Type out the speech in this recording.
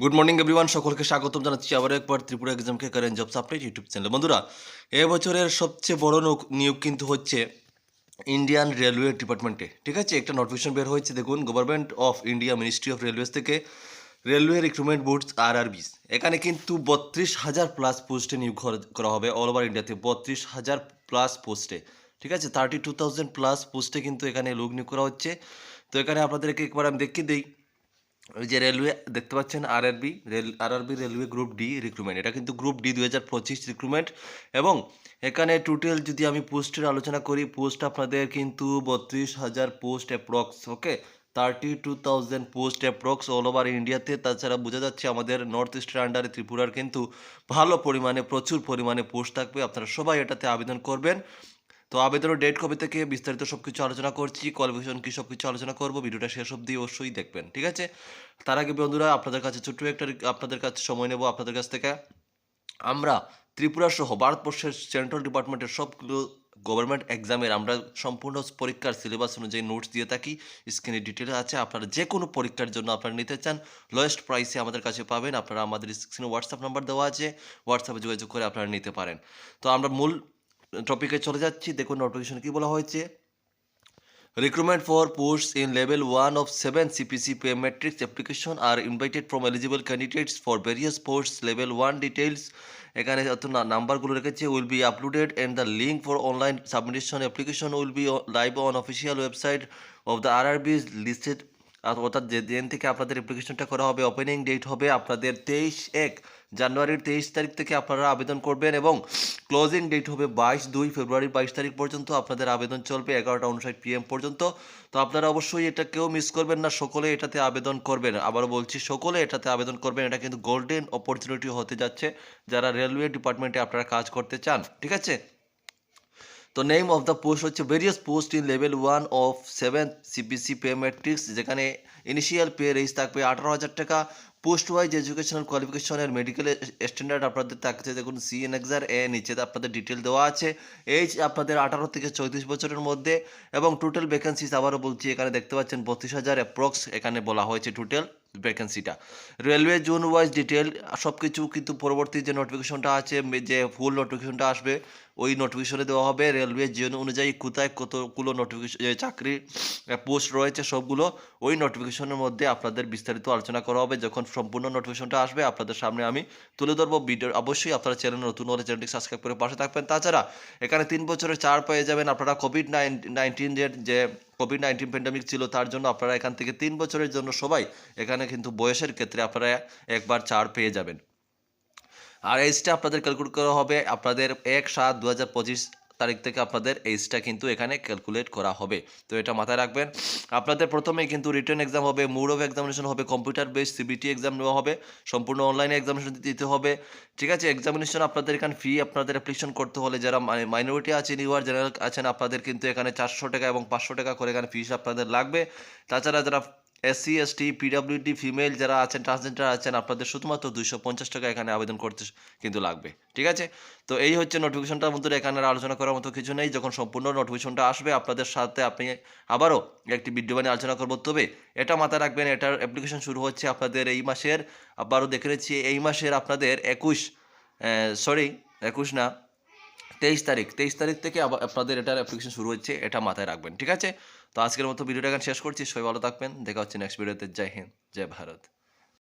Good morning everyone সকলকে স্বাগতম জানাচ্ছি আবার একবার Tripura এক্সামকে current jobs update YouTube channel বন্ধুরা এবছরের সবচেয়ে বড় নিয়োগ কিন্তু হচ্ছে ইন্ডিয়ান রেলওয়ে ডিপার্টমেন্টে ঠিক আছে? একটা নোটিফিকেশন বের হয়েছে। দেখুন government of India ministry of railways থেকে railway recruitment boards R RBs এখানে কিন্তু বত্রিশ হাজার প্লাস পোস্টে নিয়োগ করা হবে অল ওভার ইন্ডিয়াতে বত্রিশ হাজার প্লাস পোস্টে ঠিক আছে? থার্টি টু থাউজেন্ড প্লাস পোস্টে কিন্তু এখানে লোক নিয়োগ করা হচ্ছে। তো এখানে আপনাদেরকে একবার আমি দেখিয়ে দিই। ওই যে রেলওয়ে দেখতে পাচ্ছেন RRB rail RRB railway group D recruitment এটা কিন্তু গ্রুপ ডি দুই হাজার পঁচিশ রিক্রুটমেন্ট এবং এখানে টোটাল যদি আমি পোস্টের আলোচনা করি পোস্ট আপনাদের কিন্তু বত্রিশ হাজার post approx okay thirty two thousand post approx all over ইন্ডিয়াতে তাছাড়া বোঝা যাচ্ছে আমাদের নর্থ ইস্টের আন্ডারে ত্রিপুরার কিন্তু ভালো পরিমাণে, প্রচুর পরিমাণে পোস্ট থাকবে। আপনারা সবাই এটাতে আবেদন করবেন। তো আবেদনের ডেট কবে থেকে বিস্তারিত সব কিছু আলোচনা করছি কোয়ালিফিকেশন কী সব কিছু আলোচনা করব, ভিডিওটা শেষ অবধি অবশ্যই দেখবেন, ঠিক আছে? তার আগে বন্ধুরা, আপনাদের কাছে ছোট্ট একটা আপনাদের কাছে সময় নেব, আপনাদের কাছ থেকে। আমরা ত্রিপুরা সহ ভারতবর্ষের সেন্ট্রাল ডিপার্টমেন্টের সবগুলো গভর্নমেন্ট এক্সামের আমরা সম্পূর্ণ পরীক্ষার সিলেবাস অনুযায়ী নোটস দিয়ে থাকি। স্ক্রিনে ডিটেল আছে, আপনারা যে কোনো পরীক্ষার জন্য আপনারা নিতে চান লোয়েস্ট প্রাইসে আমাদের কাছে পাবেন, আপনারা আমাদের স্ক্রিনে হোয়াটসঅ্যাপ নাম্বার দেওয়া আছে হোয়াটসঅ্যাপে যোগাযোগ করে আপনারা নিতে পারেন। তো আমরা মূল টপিকে চলে যাচ্ছি। দেখুন নোটিফিকেশন কি বলা হয়েছে? Recruitment for post in level one of seven CPC pay matrix application are invited from eligible candidates for various post level one details এখানে নাম্বারগুলো রেখেছে will be uploaded and the link for online submission application will be live on official website of the R R Bs listed অর্থাৎ যে দিন থেকে আপনাদের অ্যাপ্লিকেশনটা করা হবে ওপেনিং ডেট হবে আপনাদের তেইশ এক জানুয়ারির তেইশ তারিখ থেকে আপনারা আবেদন করবেন এবং ক্লোজিং ডেট হবে বাইশ দুই ফেব্রুয়ারি বাইশ তারিখ পর্যন্ত আপনাদের আবেদন চলবে এগারোটা উনষাট পিএম পর্যন্ত। তো আপনারা অবশ্যই এটা কেউ মিস করবেন না, সকলে এটাতে আবেদন করবেন। আবারও বলছি, সকলে এটাতে আবেদন করবেন, এটা কিন্তু গোল্ডেন অপরচুনিটি হতে যাচ্ছে যারা রেলওয়ে ডিপার্টমেন্টে আপনারা কাজ করতে চান, ঠিক আছে? তো নেম অফ দ্য পোস্ট হচ্ছে various post in level one of seven CPC pay matrix যেখানে ইনিশিয়াল পে রেঞ্জ থাকবে আঠারো হাজার টাকা। পোস্ট ওয়াইজ এডুকেশনাল কোয়ালিফিকেশনের মেডিকেল স্ট্যান্ডার্ড আপনাদের থাকছে, দেখুন সি এন এক্সার এ নিচে আপনাদের ডিটেল দেওয়া আছে। এইজ আপনাদের আঠারো থেকে চৌত্রিশ বছরের মধ্যে এবং টোটাল ভ্যাকেন্সিস আবারও বলছি, এখানে দেখতে পাচ্ছেন বত্রিশ হাজার অ্যাপ্রক্স এখানে বলা হয়েছে টোটাল ভ্যাকেন্সিটা রেলওয়ে জোন ওয়াইজ ডিটেল সব কিছু কিন্তু পরবর্তী যে নোটিফিকেশনটা আছে যে ফুল নোটিফিকেশনটা আসবে, ওই নোটিফিকেশনে দেওয়া হবে। রেলওয়ে জোন অনুযায়ী কোথায় কতগুলো নোটিফিকেশন চাকরি পোস্ট রয়েছে সবগুলো, ওই নোটিফিকেশনের মধ্যে আপনাদের বিস্তারিত আলোচনা করা হবে। যখন সম্পূর্ণ নোটিফিকেশনটা আসবে, আপনাদের সামনে আমি তুলে ধরবো ভিডিও অবশ্যই আপনারা চ্যানেল নতুন হলে চ্যানেলটি সাবস্ক্রাইব করে পাশে থাকবেন। তাছাড়া, এখানে তিন বছরের চার পেয়ে যাবেন। আপনারা কোভিড নাইন্টিন যে কোভিড নাইন্টিন প্যান্ডামিক ছিল, তার জন্য আপনারা এখান থেকে তিন বছরের জন্য সবাই এখানে কিন্তু বয়সের ক্ষেত্রে আপনারা একবার চার পেয়ে যাবেন। আর এইচটা আপনাদের ক্যালকুলেট করা হবে, আপনাদের এক সাত দু হাজার পঁচিশ তারিখ থেকে আপনাদের এইজটা কিন্তু এখানে ক্যালকুলেট করা হবে। তো এটা মাথায় রাখবেন। আপনাদের প্রথমে কিন্তু রিটার্ন এক্সাম হবে মুড অফ এক্সামিনেশন হবে কম্পিউটার বেস সিবিটি এক্সাম নেওয়া হবে, সম্পূর্ণ অনলাইনে এক্সামিনেশন দিতে হবে। ঠিক আছে? এক্সামিনেশন আপনাদের এখানে ফি আপনাদের অ্যাপ্লিকেশন করতে হলে যারা মাইনরিটি আছেন ইউআর জেনারেল আছেন, আপনাদের কিন্তু এখানে চারশো টাকা এবং পাঁচশো টাকা করে এখানে ফিস আপনাদের লাগবে। তাছাড়া যারা এসসি, এসটি, পিডাব্লিউডি, ফিমেল যারা আছেন ট্রান্সজেন্ডার আছেন, আপনাদের শুধুমাত্র দুইশো পঞ্চাশ টাকা এখানে আবেদন করতে কিন্তু লাগবে, ঠিক আছে? তো এই হচ্ছে নোটিফিকেশনটার মধ্যে এখানে আলোচনা করার মতো কিছু নেই। যখন সম্পূর্ণ নোটিফিকেশনটা আসবে, আপনাদের সাথে আপনি আবারও একটি ভিডিও বানিয়ে আলোচনা করব। তবে এটা মাথায় রাখবেন, এটার অ্যাপ্লিকেশন শুরু হচ্ছে আপনাদের এই মাসের, আবারও দেখে নিচ্ছি, এই মাসের আপনাদের একুশ সরি একুশ না তেইশ তারিখ তেইশ তারিখ থেকে আপনাদের এটার অ্যাপ্লিকেশন শুরু হচ্ছে, এটা মাথায় রাখবেন, ঠিক আছে? তো আজকের মতো ভিডিওটা এখন শেষ করছি, সবাই ভালো থাকবেন, দেখা হচ্ছে নেক্সট ভিডিওতে, জয় হিন্দ, জয় ভারত।